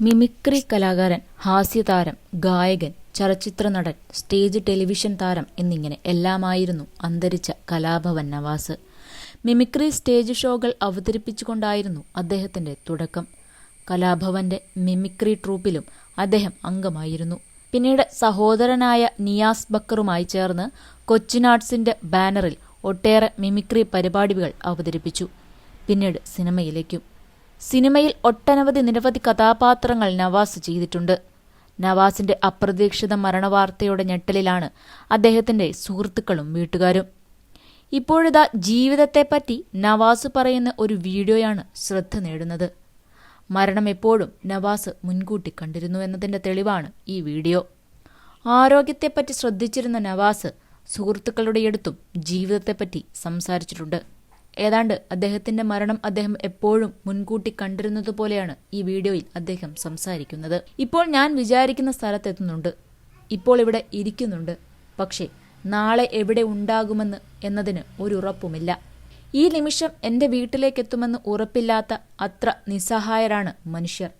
Mimicry കലാകാരൻ ഹാസ്യതാരം ഗായകൻ ചലച്ചിത്ര നടൻ സ്റ്റേജ് ടെലിവിഷൻ താരം എന്നിങ്ങനെ എല്ലാമായിരുന്നു അന്തരിച്ച കലാഭവൻ നവാസ്. മിമിക്രി സ്റ്റേജ് ഷോകൾ അവതരിപ്പിച്ചുകൊണ്ടായിരുന്നു അദ്ദേഹത്തിന്റെ തുടക്കം. കലാഭവന്റെ മിമിക്രി ട്രൂപ്പിലും അദ്ദേഹം അംഗമായിരുന്നു. പിന്നീട് സഹോദരനായ നിയാസ് ബക്കറുമായി ചേർന്ന് കൊച്ചിൻ ആർട്സിന്റെ ബാനറിൽ ഒട്ടേറെ മിമിക്രി പരിപാടികൾ അവതരിപ്പിച്ചു. പിന്നീട് സിനിമയിലേക്കും. സിനിമയിൽ ഒട്ടനവധി നിരവധി കഥാപാത്രങ്ങൾ നവാസ് ചെയ്തിട്ടുണ്ട്. നവാസിന്റെ അപ്രതീക്ഷിത മരണവാർത്തയുടെ ഞെട്ടലിലാണ് അദ്ദേഹത്തിന്റെ സുഹൃത്തുക്കളും വീട്ടുകാരും. ഇപ്പോഴിതാ ജീവിതത്തെപ്പറ്റി നവാസ് പറയുന്ന ഒരു വീഡിയോയാണ് ശ്രദ്ധ നേടുന്നത്. മരണം എപ്പോഴും നവാസ് മുൻകൂട്ടി കണ്ടിരുന്നു എന്നതിന്റെ തെളിവാണ് ഈ വീഡിയോ. ആരോഗ്യത്തെപ്പറ്റി ശ്രദ്ധിച്ചിരുന്ന നവാസ് സുഹൃത്തുക്കളുടെ അടുത്തും ജീവിതത്തെപ്പറ്റി സംസാരിച്ചിട്ടുണ്ട്. ഏതാണ്ട് അദ്ദേഹത്തിന്റെ മരണം അദ്ദേഹം എപ്പോഴും മുൻകൂട്ടി കണ്ടിരുന്നത് പോലെയാണ് ഈ വീഡിയോയിൽ അദ്ദേഹം സംസാരിക്കുന്നത്. ഇപ്പോൾ ഞാൻ വിചാരിക്കുന്ന സ്ഥലത്തെത്തുന്നുണ്ട് ഇപ്പോൾ ഇവിടെ ഇരിക്കുന്നുണ്ട്. പക്ഷേ നാളെ എവിടെ ഉണ്ടാകുമെന്ന് എന്നതിന് ഒരു ഉറപ്പുമില്ല. ഈ നിമിഷം എന്റെ വീട്ടിലേക്കെത്തുമെന്ന് ഉറപ്പില്ലാത്ത അത്ര നിസ്സഹായരാണ് മനുഷ്യർ.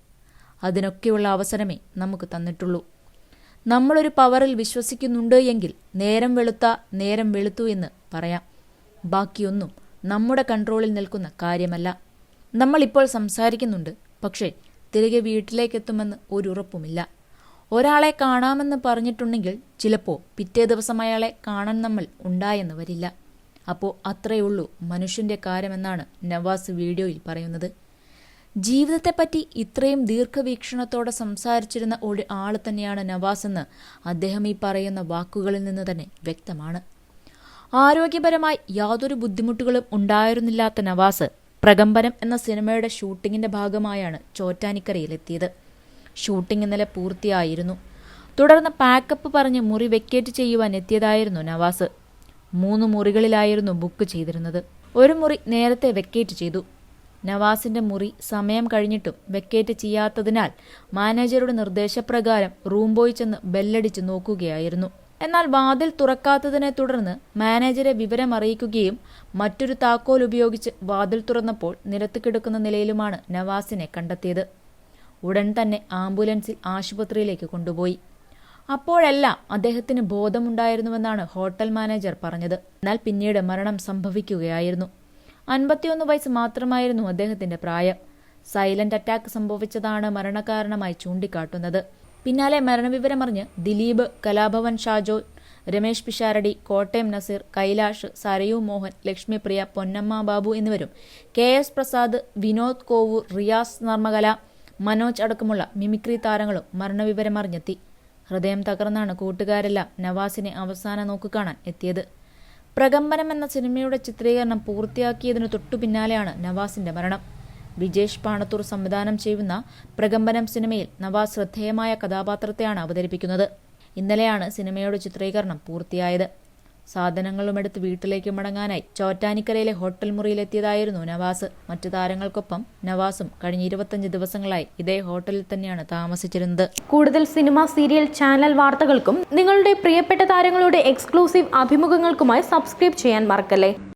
അതിനൊക്കെയുള്ള അവസരമേ നമുക്ക് തന്നിട്ടുള്ളൂ. നമ്മളൊരു പവറിൽ വിശ്വസിക്കുന്നുണ്ട് എങ്കിൽ നേരം വെളുത്ത നേരം വെളുത്തു എന്ന് പറയാം. ബാക്കിയൊന്നും നമ്മുടെ കൺട്രോളിൽ നിൽക്കുന്ന കാര്യമല്ല. നമ്മളിപ്പോൾ സംസാരിക്കുന്നുണ്ട്. പക്ഷേ തിരികെ വീട്ടിലേക്കെത്തുമെന്ന് ഒരു ഉറപ്പുമില്ല ഒരാളെ കാണാമെന്ന് പറഞ്ഞിട്ടുണ്ടെങ്കിൽ ചിലപ്പോൾ പിറ്റേ ദിവസം അയാളെ കാണാൻ നമ്മൾ ഉണ്ടായെന്ന് വരില്ല. അപ്പോൾ അത്രയേ ഉള്ളൂ മനുഷ്യന്റെ കാര്യമെന്നാണ് നവാസ് വീഡിയോയിൽ പറയുന്നത്. ജീവിതത്തെപ്പറ്റി ഇത്രയും ദീർഘവീക്ഷണത്തോടെ സംസാരിച്ചിരുന്ന ഒരു ആൾ തന്നെയാണ് നവാസ് എന്ന് അദ്ദേഹം ഈ പറയുന്ന വാക്കുകളിൽ നിന്ന് തന്നെ വ്യക്തമാണ്. ആരോഗ്യപരമായി യാതൊരു ബുദ്ധിമുട്ടുകളും ഉണ്ടായിരുന്നില്ലാത്ത നവാസ് പ്രകമ്പനം എന്ന സിനിമയുടെ ഷൂട്ടിങ്ങിന്റെ ഭാഗമായാണ് ചോറ്റാനിക്കരയിലെത്തിയത്. ഷൂട്ടിംഗ് ഇന്നലെ പൂർത്തിയായിരുന്നു. തുടർന്ന് പാക്കപ്പ് പറഞ്ഞ് മുറി വെക്കേറ്റ് ചെയ്യുവാൻ എത്തിയതായിരുന്നു നവാസ്. മൂന്ന് മുറികളിലായിരുന്നു ബുക്ക് ചെയ്തിരുന്നത്. ഒരു മുറി നേരത്തെ വെക്കേറ്റ് ചെയ്തു. നവാസിന്റെ മുറി സമയം കഴിഞ്ഞിട്ടും വെക്കേറ്റ് ചെയ്യാത്തതിനാൽ മാനേജറുടെ നിർദ്ദേശപ്രകാരം റൂം ബോയ് ചെന്ന് ബെല്ലടിച്ച് നോക്കുകയായിരുന്നു. എന്നാൽ വാതിൽ തുറക്കാത്തതിനെ തുടർന്ന് മാനേജരെ വിവരം അറിയിക്കുകയും മറ്റൊരു താക്കോൽ ഉപയോഗിച്ച് വാതിൽ തുറന്നപ്പോൾ നിരത്ത് കിടക്കുന്ന നിലയിലുമാണ് നവാസിനെ കണ്ടെത്തിയത്. ഉടൻ തന്നെ ആംബുലൻസിൽ ആശുപത്രിയിലേക്ക് കൊണ്ടുപോയി. അപ്പോഴല്ല അദ്ദേഹത്തിന് ബോധമുണ്ടായിരുന്നുവെന്നാണ് ഹോട്ടൽ മാനേജർ പറഞ്ഞത്. എന്നാൽ പിന്നീട് മരണം സംഭവിക്കുകയായിരുന്നു. അൻപത്തിയൊന്ന് വയസ്സ് മാത്രമായിരുന്നു അദ്ദേഹത്തിന്റെ പ്രായം. സൈലന്റ് അറ്റാക്ക് സംഭവിച്ചതാണ് മരണകാരണമായി ചൂണ്ടിക്കാട്ടുന്നത്. പിന്നാലെ മരണവിവരമറിഞ്ഞ് ദിലീപ് കലാഭവൻ ഷാജോ രമേശ് പിഷാരടി കോട്ടയം നസീർ കൈലാഷ് സരയു മോഹൻ ലക്ഷ്മിപ്രിയ പൊന്നമ്മ ബാബു എന്നിവരും കെ എസ് പ്രസാദ് വിനോദ് കോവൂർ റിയാസ് നർമ്മകല മനോജ് അടക്കമുള്ള മിമിക്രി താരങ്ങളും മരണവിവരമറിഞ്ഞെത്തി ഹൃദയം തകർന്നാണ് കൂട്ടുകാരെല്ലാം നവാസിനെ അവസാന നോക്കുകാണാൻ എത്തിയത്. പ്രകമ്പനം എന്ന സിനിമയുടെ ചിത്രീകരണം പൂർത്തിയാക്കിയതിനു തൊട്ടു പിന്നാലെയാണ് നവാസിന്റെ മരണം. വിജേഷ് പാണത്തൂർ സംവിധാനം ചെയ്യുന്ന പ്രകമ്പനം സിനിമയിൽ നവാസ് ശ്രദ്ധേയമായ കഥാപാത്രത്തെയാണ് അവതരിപ്പിക്കുന്നത്. ഇന്നലെയാണ് സിനിമയുടെ ചിത്രീകരണം പൂർത്തിയായത്. സാധനങ്ങളുമെടുത്ത് വീട്ടിലേക്ക് മടങ്ങാനായി ചോറ്റാനിക്കരയിലെ ഹോട്ടൽ മുറിയിലെത്തിയതായിരുന്നു നവാസ്. മറ്റു താരങ്ങൾക്കൊപ്പം നവാസും കഴിഞ്ഞ ഇരുപത്തഞ്ച് ദിവസങ്ങളായി ഇതേ ഹോട്ടലിൽ തന്നെയാണ് താമസിച്ചിരുന്നത്. കൂടുതൽ സിനിമ സീരിയൽ ചാനൽ വാർത്തകൾക്കും നിങ്ങളുടെ പ്രിയപ്പെട്ട താരങ്ങളുടെ എക്സ്ക്ലൂസീവ് അഭിമുഖങ്ങൾക്കുമായി സബ്സ്ക്രൈബ് ചെയ്യാൻ മറക്കല്ലേ?